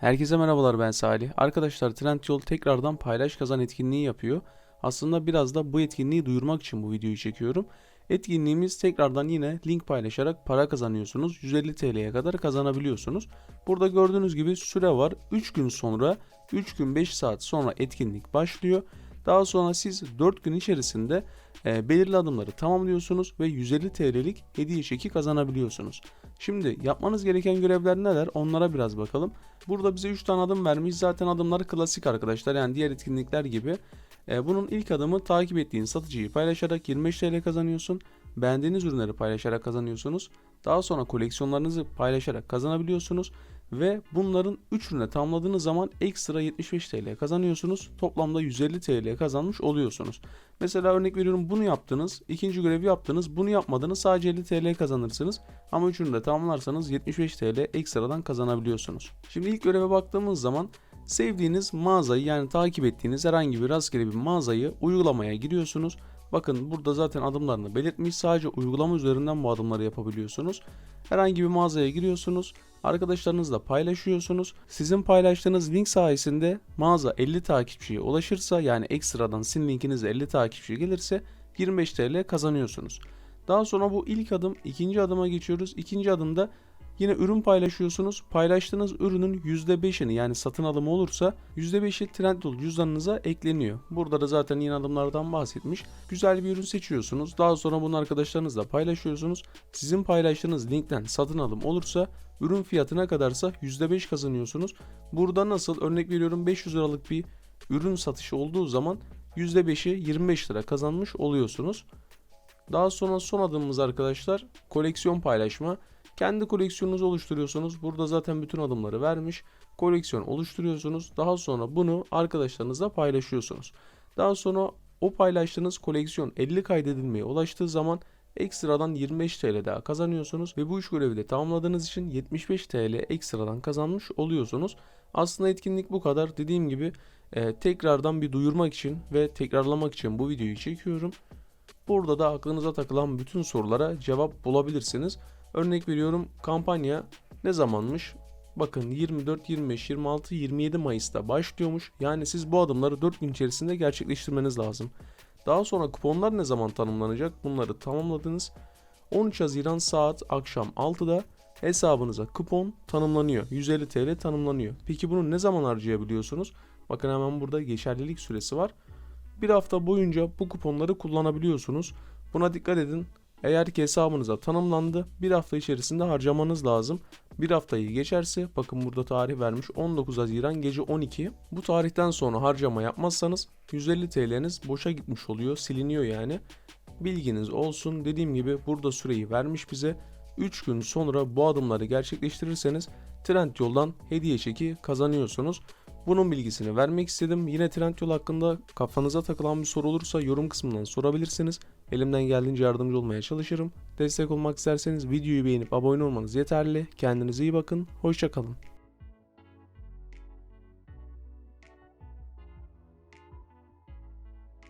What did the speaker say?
Herkese merhabalar ben Salih. Arkadaşlar Trendyol tekrardan paylaş kazan etkinliği yapıyor. Aslında biraz da bu etkinliği duyurmak için bu videoyu çekiyorum. Etkinliğimiz tekrardan yine link paylaşarak para kazanıyorsunuz. 150 TL'ye kadar kazanabiliyorsunuz. Burada gördüğünüz gibi süre var. 3 gün sonra 3 gün 5 saat sonra etkinlik başlıyor. Daha sonra siz 4 gün içerisinde e, belirli adımları tamamlıyorsunuz ve 150 TL'lik hediye çeki kazanabiliyorsunuz. Şimdi yapmanız gereken görevler neler onlara biraz bakalım. Burada bize 3 tane adım vermiş. Zaten adımlar klasik arkadaşlar yani diğer etkinlikler gibi. E, bunun ilk adımı takip ettiğin satıcıyı paylaşarak 25 TL kazanıyorsun. Beğendiğiniz ürünleri paylaşarak kazanıyorsunuz. Daha sonra koleksiyonlarınızı paylaşarak kazanabiliyorsunuz. Ve bunların 3 ürüne tamamladığınız zaman ekstra 75 TL kazanıyorsunuz. Toplamda 150 TL kazanmış oluyorsunuz. Mesela örnek veriyorum bunu yaptınız, ikinci görevi yaptınız, bunu yapmadınız sadece 50 TL kazanırsınız. Ama üçünü de tamamlarsanız 75 TL ekstradan kazanabiliyorsunuz. Şimdi ilk göreve baktığımız zaman sevdiğiniz mağazayı yani takip ettiğiniz herhangi bir rastgele bir mağazayı uygulamaya giriyorsunuz. Bakın burada zaten adımlarını belirtmiş. Sadece uygulama üzerinden bu adımları yapabiliyorsunuz. Herhangi bir mağazaya giriyorsunuz. Arkadaşlarınızla paylaşıyorsunuz. Sizin paylaştığınız link sayesinde mağaza 50 takipçiye ulaşırsa yani ekstradan sizin linkinize 50 takipçi gelirse 25 TL kazanıyorsunuz. Daha sonra bu ilk adım ikinci adıma geçiyoruz. İkinci adımda Yine ürün paylaşıyorsunuz. Paylaştığınız ürünün %5'ini yani satın alımı olursa %5'i Trendyol cüzdanınıza ekleniyor. Burada da zaten yine adımlardan bahsetmiş. Güzel bir ürün seçiyorsunuz. Daha sonra bunu arkadaşlarınızla paylaşıyorsunuz. Sizin paylaştığınız linkten satın alım olursa ürün fiyatına kadarsa %5 kazanıyorsunuz. Burada nasıl örnek veriyorum 500 liralık bir ürün satışı olduğu zaman %5'i 25 lira kazanmış oluyorsunuz. Daha sonra son adımımız arkadaşlar koleksiyon paylaşma. Kendi koleksiyonunuzu oluşturuyorsunuz. Burada zaten bütün adımları vermiş. Koleksiyon oluşturuyorsunuz. Daha sonra bunu arkadaşlarınızla paylaşıyorsunuz. Daha sonra o paylaştığınız koleksiyon 50 kaydedilmeye ulaştığı zaman ekstradan 25 TL daha kazanıyorsunuz ve bu üç görevi de tamamladığınız için 75 TL ekstradan kazanmış oluyorsunuz. Aslında etkinlik bu kadar. Dediğim gibi e, tekrardan bir duyurmak için ve tekrarlamak için bu videoyu çekiyorum. Burada da aklınıza takılan bütün sorulara cevap bulabilirsiniz. Örnek veriyorum kampanya ne zamanmış? Bakın 24, 25, 26, 27 Mayıs'ta başlıyormuş. Yani siz bu adımları 4 gün içerisinde gerçekleştirmeniz lazım. Daha sonra kuponlar ne zaman tanımlanacak? Bunları tamamladınız. 13 Haziran saat akşam 6'da hesabınıza kupon tanımlanıyor. 150 TL tanımlanıyor. Peki bunu ne zaman harcayabiliyorsunuz? Bakın hemen burada geçerlilik süresi var. Bir hafta boyunca bu kuponları kullanabiliyorsunuz. Buna dikkat edin. Eğer ki hesabınıza tanımlandı bir hafta içerisinde harcamanız lazım. Bir haftayı geçerse bakın burada tarih vermiş 19 Haziran gece 12. Bu tarihten sonra harcama yapmazsanız 150 TL'niz boşa gitmiş oluyor siliniyor yani. Bilginiz olsun dediğim gibi burada süreyi vermiş bize. 3 gün sonra bu adımları gerçekleştirirseniz Trendyol'dan hediye çeki kazanıyorsunuz. Bunun bilgisini vermek istedim. Yine Trendyol hakkında kafanıza takılan bir soru olursa yorum kısmından sorabilirsiniz. Elimden geldiğince yardımcı olmaya çalışırım. Destek olmak isterseniz videoyu beğenip abone olmanız yeterli. Kendinize iyi bakın. Hoşçakalın.